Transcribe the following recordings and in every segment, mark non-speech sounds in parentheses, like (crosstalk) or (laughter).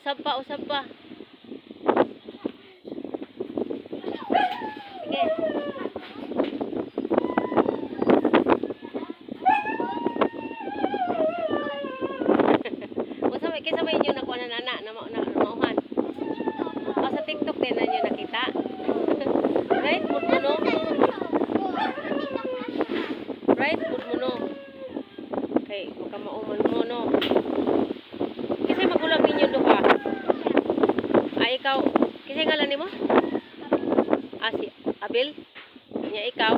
Usap pa, usap pa. Sige. (laughs) usap, kaysa inyo nakuha na na, na, na mauhan? O, ah, sa TikTok din na nyo nakita. (laughs) right? Magpuno. Ah, ikaw. Kasi ngalan ni mo? Ah, si Abel? Nya ikaw?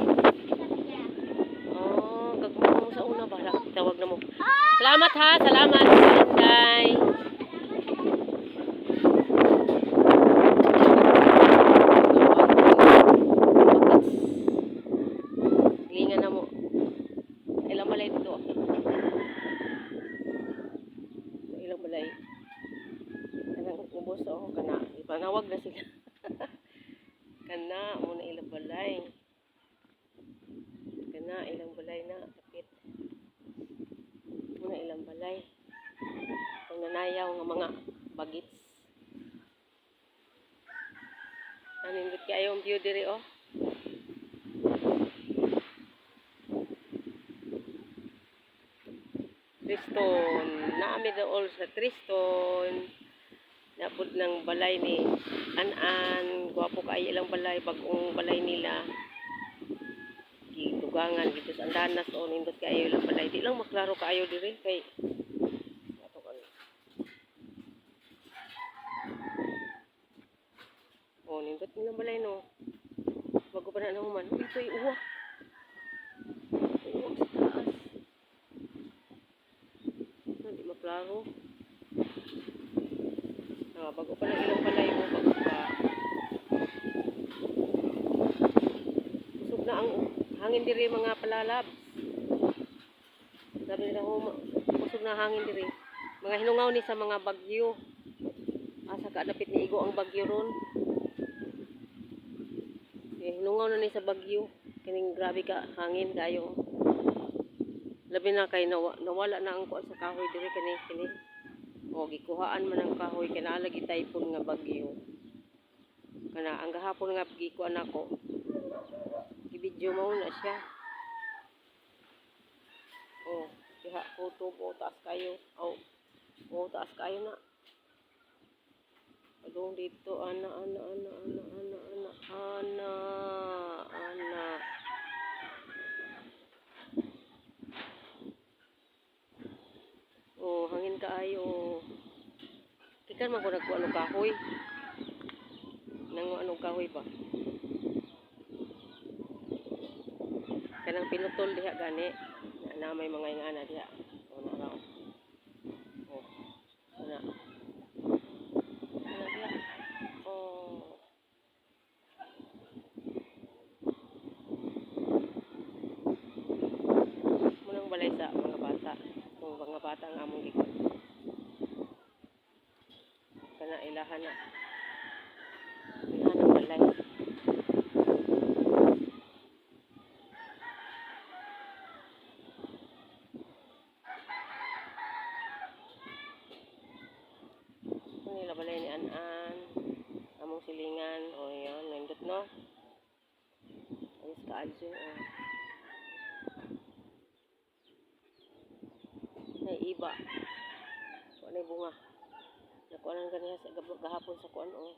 Oh, gagmo mo sa una ba? Tawag na mo. Salamat ha, salamat. Inday. Lingan na mo. Ilang balay dito? Ilang balay? Kanang ubos ako kana. Ipanawag na sila. (laughs) kana mo na ilang balay. Kana ilang balay na kapit. Mo na ilang balay. Ang nanayaw nga mga bagits. Anindot kayo ang view diri oh. Triston. Naami na all sa Triston. Napod ng balay ni An-An. Gwapo kayo ilang balay. Bagong balay nila. Gitugangan. Dito sa Andanas. O nindot kayo ilang balay. Di lang maklaro kayo diri. Kay. O nindot nilang balay no. Bago pa na naman. Ito ay uwa. Uwa sa taas. Hindi maklaro. Bago pa lang ilang balay mo, bago pa. Usog na ang hangin diri mga palalab. Sabi nila ho, ma- usog na hangin diri. Mga hinungaw ni sa mga bagyo. Asa ka dapit ni Igo ang bagyo ron. Eh, hinungaw na ni sa bagyo. Kining grabe ka hangin kayo. Labi na kay nawa, nawala na ang kuan sa kahoy diri kani kini o gikuhaan man ang kahoy kana lagi typhoon nga bagyo. Kana ang gahapon nga gikuan ako. Gibidyo mo na siya. Oh diha ko tubo taas kayo. Oh oh taas kayo na. Adong dito ana ana ana ana ana ana ana Kikan man ko nagkuha ano kahoy. Nang ano kahoy ba? Kanang pinutol diha gani. Na, may mga ingana diha. O na raw. Oh. Ana. Ana. Munang balay sa mga bata. Kung mga bata ang among likod na ilaha na. Ano malay. Nila balay ni Anan. Among silingan. O oh, yan. Nandot no. Ayos ka alsin. O. Naiba. Wala bunga. Nakuanan kaniya sa gahapon sa kuan o.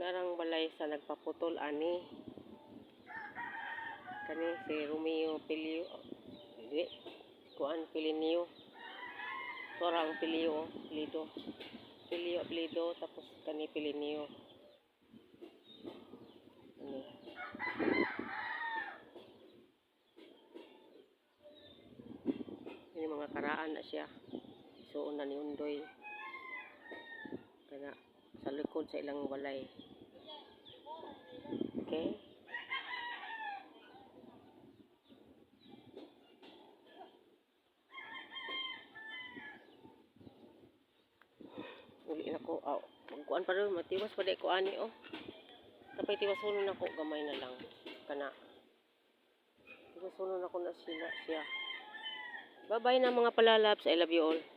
Narang balay sa nagpaputol ani. Kani si Romeo Pilio. Dili. Kuan Pilinio. Tora ang Pilio. Pilido. Pilio Pilido. Tapos kani Pilinio. Ano. Ini mga karaan na siya. Suon na ni Undoy. Kana sa likod sa ilang walay. Okay? Uli na ko. Oh, magkuan pa rin. Matiwas pa di ko ani oh. Tapay tiwasonon ako. Gamay na lang. Kana. Tiwasonon ako na sila siya. Bye-bye na mga palalabs. I love you all.